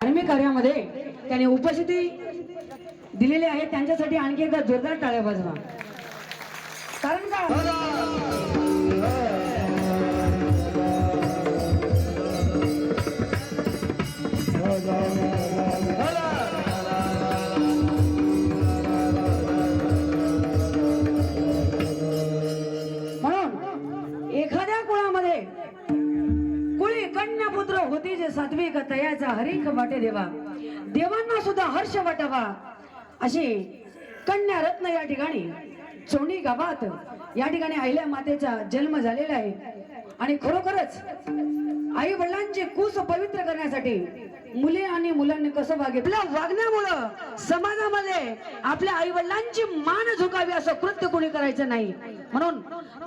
धार्मिक कार्यामध्ये त्याने उपस्थिती दिलेली आहे. त्यांच्यासाठी आणखी एकदा जोरदार टाळ्या वाजवा. कारण का? वाटे देवा. देवांना सुद्धा हर्ष वाटावा. अशी कन्या रत्न या ठिकाणी चोणी गावात या ठिकाणी आईल्या मातेचा जन्म झालेला आहे. आणि खरोखरच आई वडिलांची कुस पवित्र करण्यासाठी मुले आणि मुलांनी कसं वागितलं वागण्यामुळं समाजामध्ये आपल्या आई वडिलांची मान झुकावी असं कृत्य कोणी करायचं नाही. म्हणून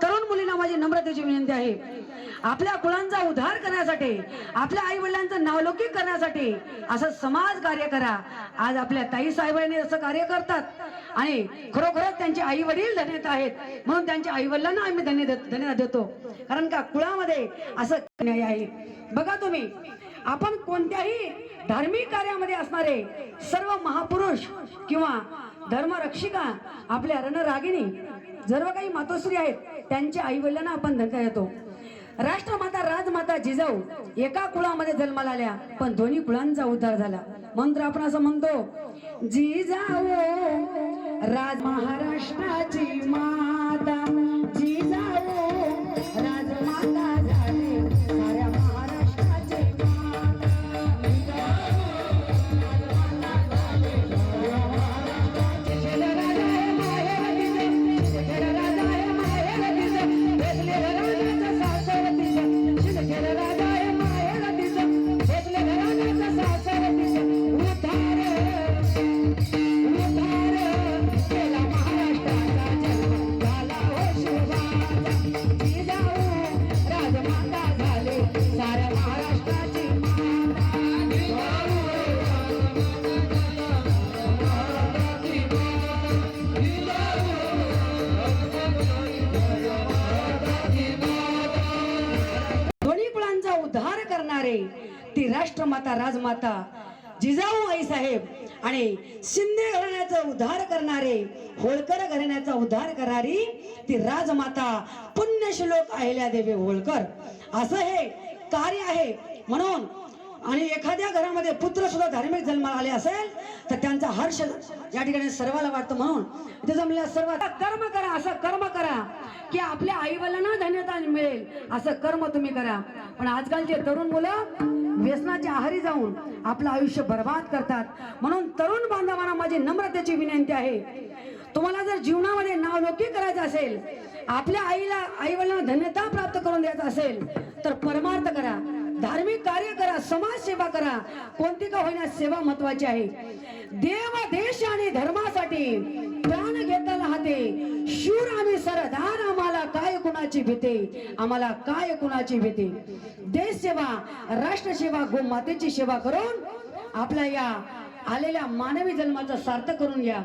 तरुण मुलींना माझी नम्रतेची विनंती आहे. आपल्या कुळांचा उद्धार करण्यासाठी आपल्या आई वडिलांचं नावलौकिक करण्यासाठी असं समाज कार्य करा. आज आपल्या ताई साहेबांनी असं कार्य करतात आणि खरोखरच त्यांचे आई वडील धन्यता आहेत. म्हणून त्यांच्या आई वडिलांना आम्ही धन्य धन्यता देतो. कारण का कुळामध्ये असं न्याय आहे. बघा तुम्ही आपण कोणत्याही धार्मिक कार्यामध्ये असणारे सर्व महापुरुष किंवा धर्मरक्षिका आपल्या रणरागिणी सर्व काही मातोश्री आहेत त्यांच्या आई वडिलांना आपण धंदा येतो राष्ट्रमाता राजमाता जिजाऊ एका कुळामध्ये जन्माला आल्या पण दोन्ही कुळांचा उद्धार झाला. मंत्र आपण असं म्हणतो जिजाऊ राज महाराष्ट्र राष्ट्रमाता जिजाऊ आई साहेब आणि शिंदे घराण्याचा उद्धार करणारे होळकर घराण्याचा उद्धार करणारी ती राजमाता पुण्यश्लोक अहिल्या देवी होळकर. असं हे कार्य आहे. म्हणून आणि एखाद्या घरामध्ये पुत्र सुद्धा धार्मिक जन्माला आले असेल तर त्यांचा हर्ष या ठिकाणी सर्वाला वाटतं. म्हणून ते जमल्या सर्व कर्म करा असं कर्म करा की आपल्या आईवडिलांना धन्यता मिळेल. असं कर्म तुम्ही करा. पण आजकालचे तरुण मुलं व्यसनाच्या आहारी जाऊन आपलं आयुष्य बर्बाद करतात. म्हणून तरुण बांधवांना माझी नम्रतेची विनंती आहे. तुम्हाला जर जीवनामध्ये नावलौकिक करायचं असेल आपल्या आईला आई वडिलांना धन्यता प्राप्त करून द्यायचं असेल तर परमार्थ करा. धार्मिक कार्य करा समाज सेवा करा. कोणती का होईना सेवा महत्वाची आहे. देव देश आणि धर्मासाठी प्राण घेताना हाते शूर आम्ही सरदार आम्हाला काय कुणाची भीती? आम्हाला काय कुणाची भीती? देश सेवा राष्ट्र सेवा गोमातेची सेवा करून आपल्या या आलेल्या मानवी जन्माचं सार्थक करून घ्या.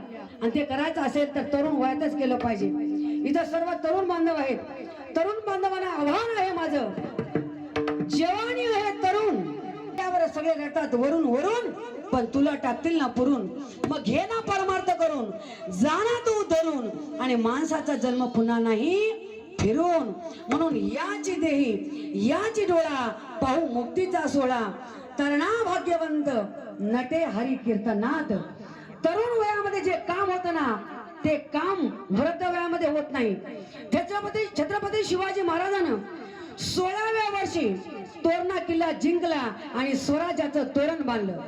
आणि ते करायचं असेल तर तरुण वयातच केलं पाहिजे. इथं सर्व तरुण बांधव आहेत. तरुण बांधवांना आव्हान आहे माझं. जवानी आहे तरुण. त्यावर सगळे रडतात वरून वरून पण तुला टाकतील ना पुरून. मग घे ना परमार्थ करून. जाना तू धरून. आणि माणसाचा जन्म पुन्हा नाही फिरून. म्हणून याची देही याची डोळा पाहू मुक्तीचा सोळा तरणा भाग्यवंत नटे हरी कीर्तनाथ तरुण वयामध्ये जे काम होतं ना ते काम वृद्ध वयामध्ये होत नाही. छत्रपती छत्रपती शिवाजी महाराजांना सोळाव्या वर्षी तोरणा किल्ला जिंकला आणि स्वराज्याचं तोरण बांधलं.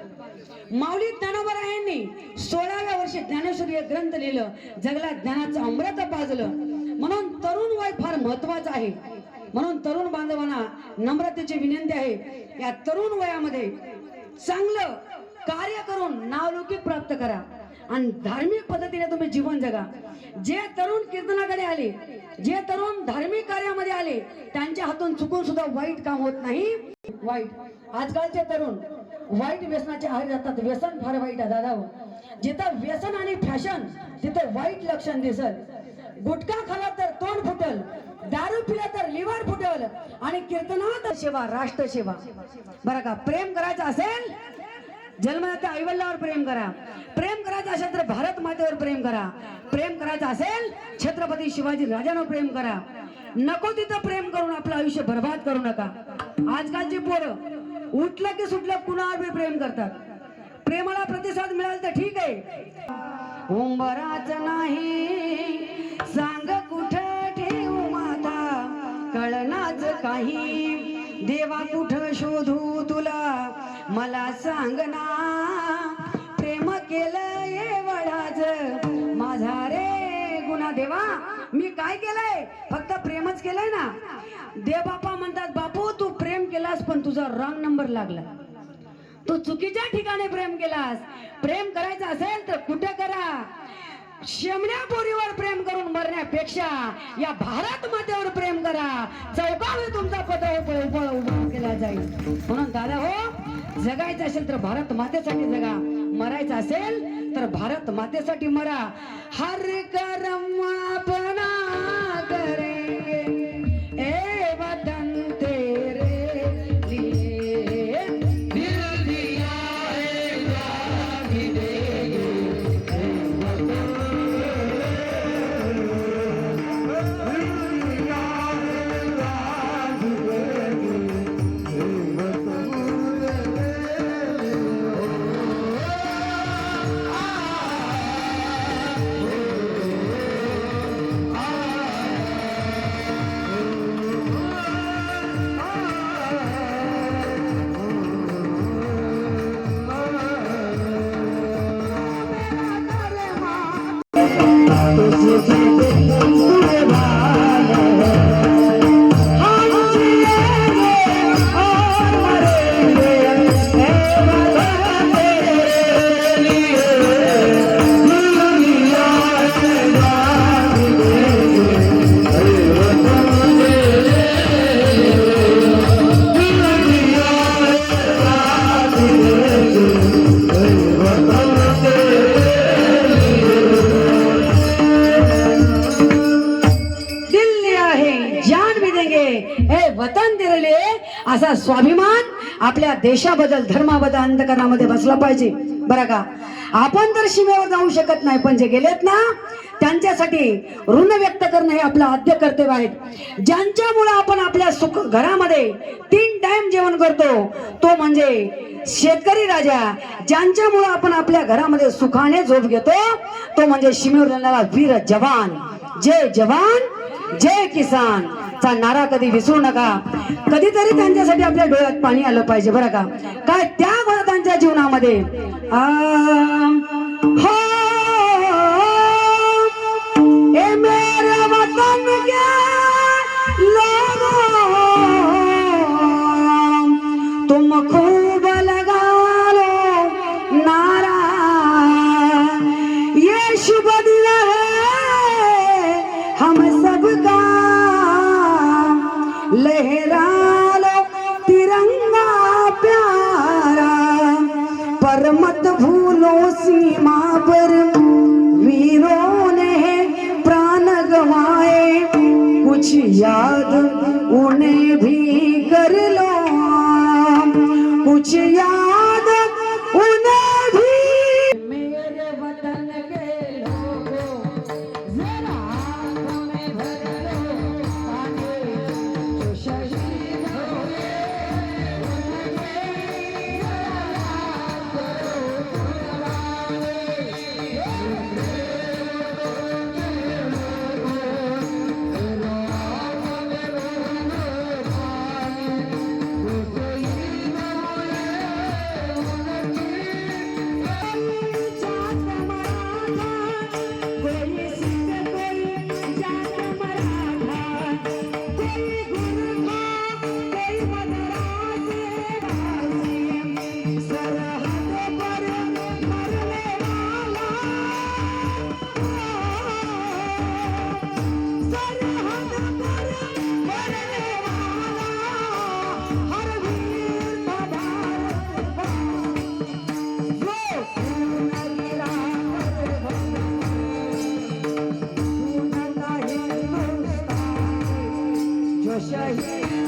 माऊली ज्ञानोबरायांनी सोळाव्या वर्षी ज्ञानेश्वरी हे ग्रंथ लिहिलं. जगला ज्ञानाचं अमृत पाजलं. म्हणून तरुण वय फार महत्वाचं आहे. म्हणून तरुण बांधवांना नम्रतेची विनंती आहे. या तरुण वयामध्ये चांगलं कार्य करून नावलौकिक प्राप्त करा. आणि धार्मिक पद्धतीने तुम्ही जीवन जगा. जे तरुण कीर्तनाकडे आले जे तरुण धार्मिक कार्यामध्ये आले त्यांच्या हातून चुकून सुद्धा वाईट काम होत नाही. वाईट. आजकालचे तरुण वाईट व्यसनाचे आहारी जातात व्यसन फार वाईट आहे दादा हो. जिथं व्यसन आणि फॅशन तिथं वाईट लक्षण दिसल गुटखा खाला तर तोंड फुटल दारू पिला तर लिव्हर फुटल आणि कीर्तनात सेवा राष्ट्र सेवा बरं का? प्रेम करायचं असेल जन्मदात्या आईवडिलावर प्रेम करा. प्रेम करायचं असेल तर भारत मातेवर प्रेम करा. प्रेम करायचं असेल छत्रपती शिवाजी राजांवर प्रेम करा. नको तिथं प्रेम करून आपलं आयुष्य बर्बाद करू नका. आजकालची पोरं उठलं की सुटलं कुणावर बी प्रेम करतात. प्रेमाला प्रतिसाद मिळाला तर ठीक आहे. उंबराच नाही सांग कुठ ठेवू माता? कळनाच काही. देवा कुठ शोधू तुला? मला सांग ना प्रेम केलं ये माझा रे गुन्हा देवा मी काय केलंय? फक्त प्रेमच केलंय ना. देव बापा म्हणतात बापू तू प्रेम केलास पण तुझा रॉंग नंबर लागला. तू चुकीच्या ठिकाणी प्रेम केलास. प्रेम करायचं असेल तर कुठे करा? शेमण्या पोरीवर प्रेम करून मरण्यापेक्षा या भारत मातेवर प्रेम करा. चौकावर तुमचा पत्र उभं उभं केला जाईल. म्हणून दादा हो जगायचं असेल तर भारत मातेसाठी जगा. मरायचं असेल तर भारत मातेसाठी मरा. हर करम असा स्वाभिमान आपल्या देशाबद्दल धर्माबद्दल अंधकरणामध्ये बसला पाहिजे. बरं का? आपण तर सीमेवर जाऊ शकत नाही पण जे गेलेत ना त्यांच्यासाठी ऋण व्यक्त करणं हे आपलं आद्य कर्तव्य आहे. ज्यांच्यामुळे आपण आपल्या सुख घरामध्ये तीन टाइम जेवण करतो तो म्हणजे शेतकरी राजा. ज्यांच्यामुळे आपण आपल्या घरामध्ये सुखाने झोप घेतो तो म्हणजे सीमेवर जाणारा वीर जवान. जय जवान जय किसान. चा नारा कधी विसरू नका. कधीतरी त्यांच्यासाठी आपल्या डोळ्यात पाणी आलं पाहिजे बरं का? काय त्या त्यांच्या जीवनामध्ये? हो! गवाए कुछ याद उन्हें भी कर लो कुछ याद 下一